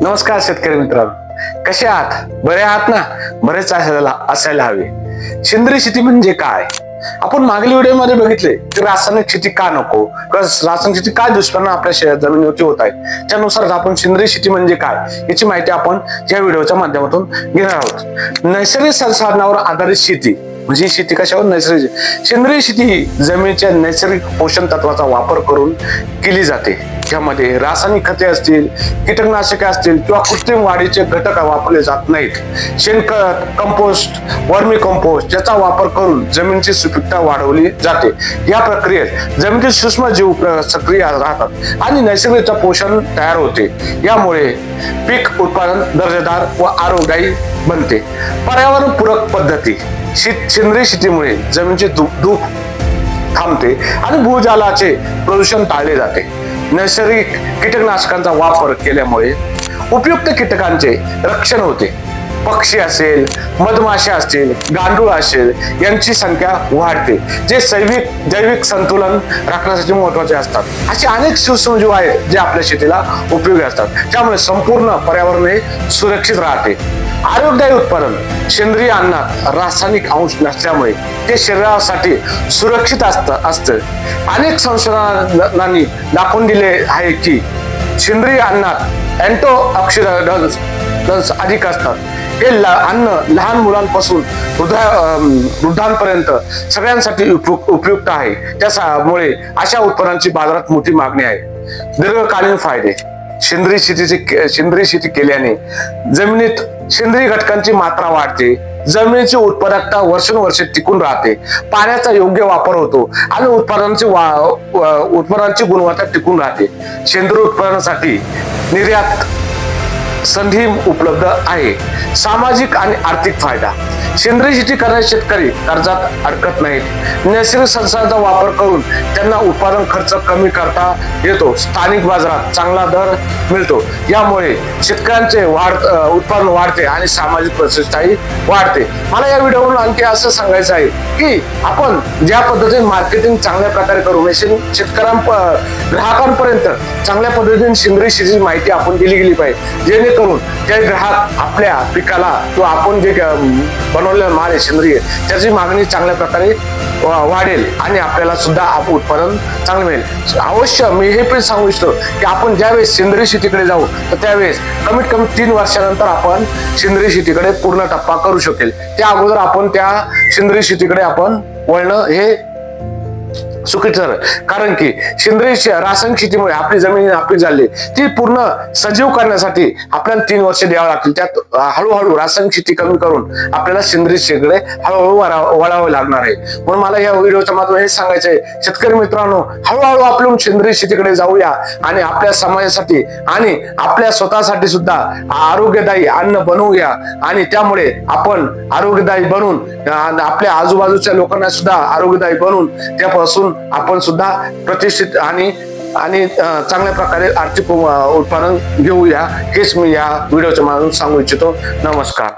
नमस्कार शेतकरी मित्रांनो. कसे आहात? बरे आहात ना? बरेच असायला असायला हवे. सेंद्रिय शेती म्हणजे काय? आपण मागील व्हिडिओमध्ये बघितले की रासायनिक शेती का नको? किंवा रासायनिक शेती काय दुष्परिणाम आपल्या शे- जमिनीवरती होत आहे त्यानुसार आपण सेंद्रिय शेती म्हणजे काय? याची माहिती आपण या व्हिडिओच्या माध्यमातून घेणार आहोत. नैसर्गिक संसाधनावर आधारित शेती. म्हणजे शेती कशावर नैसर्गिक सेंद्रिय शेती ही जमिनीच्या नैसर्गिक पोषण तत्वाचा वापर करून केली जाते. ज्यामध्ये रासायनिक खते असतील कीटकनाशके असतील किंवा कृत्रिम वाढीचे घटक वापरले जात नाहीत. शेणखत कंपोस्ट वर्मी कंपोस्ट याचा वापर करून जमिनीची सुपीकता वाढवली जाते. या प्रक्रियेत जमिनीतील सूक्ष्म जीव सक्रिय राहतात आणि नैसर्गिक पोषण तयार होते. यामुळे पीक उत्पादन दर्जेदार व आरोग्यदायी बनते. पर्यावरणपूरक पद्धती. शेत सेंद्रिय शेतीमुळे जमिनीचे धूप धूप थांबते आणि भूजलाचे प्रदूषण टाळले जाते. नैसर्गिक कीटकनाशकांचा वापर केल्यामुळे उपयुक्त कीटकांचे रक्षण होते. पक्षी असेल मधमाशा असतील गांडूळ असेल यांची संख्या वाढते जे जैविक जैविक संतुलन राखण्यासाठी महत्त्वाचे असतात. असे अनेक सूक्ष्मजीव आहेत जे आपल्या शेतीला उपयोगी असतात. त्यामुळे संपूर्ण पर्यावरण हे सुरक्षित राहते. आरोग्यदायी उत्पादन सेंद्रिय अन्नात रासायनिक अंश नसल्यामुळे ते शरीरासाठी सुरक्षित असतं असतं. अनेक संशोधनांनी दाखवून दिले आहे की सेंद्रिय अन्नात अँटो ऑक्सिडन्स अधिक असतात. हे अन्न लहान मुलांपासून वृद्धा वृद्धांपर्यंत सगळ्यांसाठी उपयुक्त आहे. त्यामुळे अशा उत्पादनांची बाजारात मोठी मागणी आहे. दीर्घकालीन फायदे. सेंद्रिय शेतीचे सेंद्रिय शेती केल्याने जमिनीत सेंद्रिय घटकांची मात्रा वाढते जमिनीची उत्पादकता वर्षानुवर्षे टिकून राहते पाण्याचा योग्य वापर होतो आणि उत्पादनाची वा- उत्पादनाची गुणवत्ता टिकून राहते. सेंद्रिय उत्पादनासाठी निर्यात संधी उपलब्ध आहे. सामाजिक आणि आर्थिक फायदा. सेंद्रिय शेती करणारे शेतकरी कर्जात अडकत नाहीत. नैसर्गिक संसाधनांचा वापर करून त्यांना उत्पादन खर्च कमी करता येतो. स्थानिक बाजारात चांगला दर मिळतो. यामुळे शेतकऱ्यांचे वाढ उत्पादन वाढते आणि सामाजिक प्रतिष्ठाही वाढते. मला या व्हिडिओवरून आणखी असं सांगायचं आहे की आपण ज्या पद्धतीने मार्केटिंग चांगल्या प्रकारे करू म्हणजे शेतकऱ्यां ग्राहकांपर्यंत चांगल्या पद्धतीने सेंद्रिय शेतीची माहिती आपण दिली गेली पाहिजे. जेणेकरून ते ग्राहक आपल्या पिकाला किंवा आपण जे बनवलेला माल आहे सेंद्रिय त्याची मागणी चांगल्या प्रकारे वाढेल आणि आपल्याला सुद्धा आप- उत्पादन चांगलं मिळेल. अवश्य मी हे पण सांगू इच्छितो की आपण ज्यावेळेस सेंद्रिय शेतीकडे जाऊ तर त्यावेळेस कमीत कमी तीन वर्षानंतर आपण सेंद्रिय शेतीकडे पूर्ण टप्पा करू शकेल. त्या अगोदर आपण त्या सेंद्रिय शेतीकडे आपण वळणं हे चुकीचं ठरलं. कारण की सेंद्रिय रासायनिक शेतीमुळे आपली जमीन नापीक झाली. ती पूर्ण सजीव करण्यासाठी आपल्याला तीन वर्ष द्यावं लागतील. त्यात हळूहळू रासायनिक शेती कमी करून आपल्याला सेंद्रिय शेतीकडे हळूहळू वळावं लागणार आहे. म्हणून मला या व्हिडिओच्या माध्यमातून हे सांगायचं आहे शेतकरी मित्रांनो हळूहळू आपण सेंद्रिय शेतीकडे जाऊया आणि आपल्या समाजासाठी आणि आपल्या स्वतःसाठी सुद्धा आरोग्यदायी अन्न बनवूया. आणि त्यामुळे आपण आरोग्यदायी बनून आपल्या आजूबाजूच्या लोकांना सुद्धा आरोग्यदायी बनून त्यापासून आपण सुद्धा प्रतिष्ठित आणि आणि चांगल्या प्रकारे आर्थिक उत्पादन घेऊया हेच मी या व्हिडिओच्या माध्यमातून सांगू इच्छितो. नमस्कार.